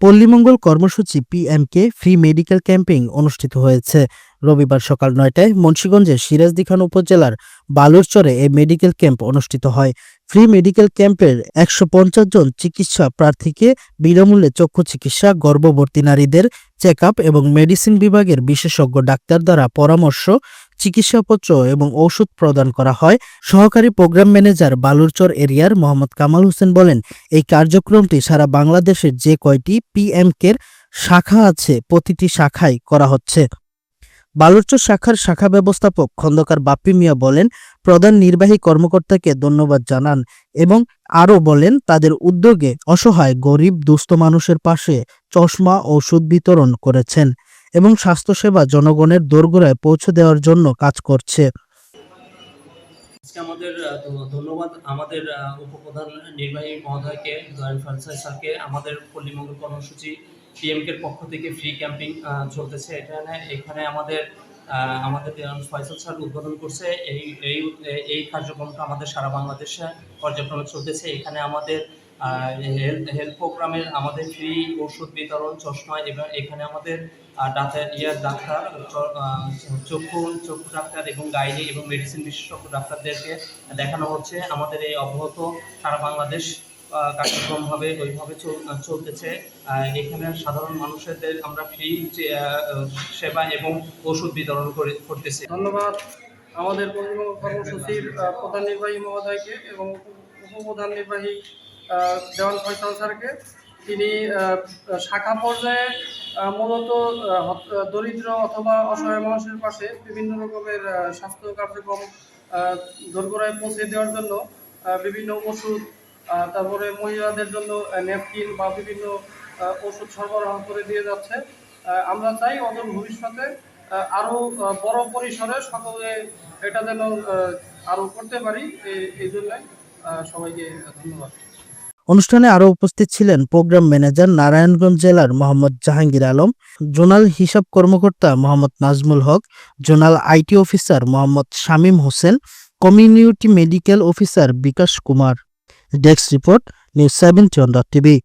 পল্লীমঙ্গল কর্মসূচি PMK free medical camping অনুষ্ঠিত হয়েছে। রবিবার সকাল নয়টায় মুন্সিগঞ্জের সিরাজদিখান উপজেলার বালুরচরে এই মেডিকেল ক্যাম্প অনুষ্ঠিত হয়। ফ্রি মেডিকেল ক্যাম্পের একশো পঞ্চাশ জন চিকিৎসা প্রার্থীকে বিনামূল্যে চক্ষু চিকিৎসা, গর্ভবতী নারীদের চেক এবং মেডিসিন বিভাগের বিশেষজ্ঞ ডাক্তার দ্বারা পরামর্শ চিকিৎসাপত্র এবং ঔষধ প্রদান করা হয়। সহকারী প্রোগ্রাম ম্যানেজার বালুরচর এরিয়ার মোহাম্মদ কামাল হোসেন বলেন, এই কার্যক্রমটি সারা বাংলাদেশের যে কয়টি পিএমকের শাখা আছে, প্রতিটি শাখায় করা হচ্ছে। বালুরচর শাখার শাখা ব্যবস্থাপক খন্দকার বাপ্পি মিয়া বলেন, প্রধান নির্বাহী কর্মকর্তাকে ধন্যবাদ জানান এবং আরও বলেন, তাদের উদ্যোগে অসহায়, গরিব, দুস্থ মানুষের পাশে চশমা ওষুধ বিতরণ করেছেন। এবং স্বাস্থ্যসেবা জনগণের দোরগোড়ায় পৌঁছে দেওয়ার জন্য কাজ করছে। আমাদের ধন্যবাদ আমাদের উপপ্রধান নির্বাহী মহোদয়কে আমাদের কর্মসূচি পিএমকের পক্ষ থেকে ফ্রি ক্যাম্পিং চলতেছে। এখানে এখানে আমাদের আমাদের ফয়সাল স্যার উদ্বোধন করছে। এই এই এই কার্যক্রমটা আমাদের সারা বাংলাদেশে পর্যায়ক্রমে চলতেছে। এখানে আমাদের হেলথ হেলথ প্রোগ্রামের আমাদের ফ্রি ওষুধ বিতরণ, চশমা এবং এখানে আমাদের ডাক্তার, ইয়ার ডাক্তার চক্ষু চক্ষু ডাক্তার এবং গাইনি এবং মেডিসিন বিশেষজ্ঞ ডাক্তারদেরকে দেখানো হচ্ছে। আমাদের এই অব্যাহত সারা বাংলাদেশ কার্যক্রমভাবে ওইভাবে চল- চলতেছে। এখানে সাধারণ মানুষদের আমরা ফ্রি সেবা এবং ওষুধ বিতরণ করে, করতেছি। ধন্যবাদ আমাদের কর্মসূচির প্রধান নির্বাহী মহোদয়কে এবং উপ- উপপ্রধান নির্বাহী দেওয়ান ফয়সাল স্যারকে। তিনি শাখা পর্যায়ে মূলত দরিদ্র অথবা অসহায় মানুষের পাশে বিভিন্ন রকমের স্বাস্থ্য কার্যক্রম দোরগোড়ায় পৌঁছে দেওয়ার জন্য বিভিন্ন ওষুধ তারপরে মহিলাদের জন্য ন্যাপকিন বা বিভিন্ন ওষুধ সরবরাহ করে দিয়ে যাচ্ছে। আমরা চাই অদূর ভবিষ্যতে আরও আরও বড় পরিসরে সকলে এটা যেন আহ, আরও করতে পারি। এই- এই জন্য সবাইকে ধন্যবাদ। অনুষ্ঠানে আরও উপস্থিত ছিলেন প্রোগ্রাম ম্যানেজার নারায়ণগঞ্জ জেলার মোহাম্মদ জাহাঙ্গীর আলম, জোনাল হিসাব কর্মকর্তা Mohammad Nazmul Haque, zonal IT officer Mohammad Shamim Hossain, community medical officer Bikash Kumar. Desk report, news seventy TV.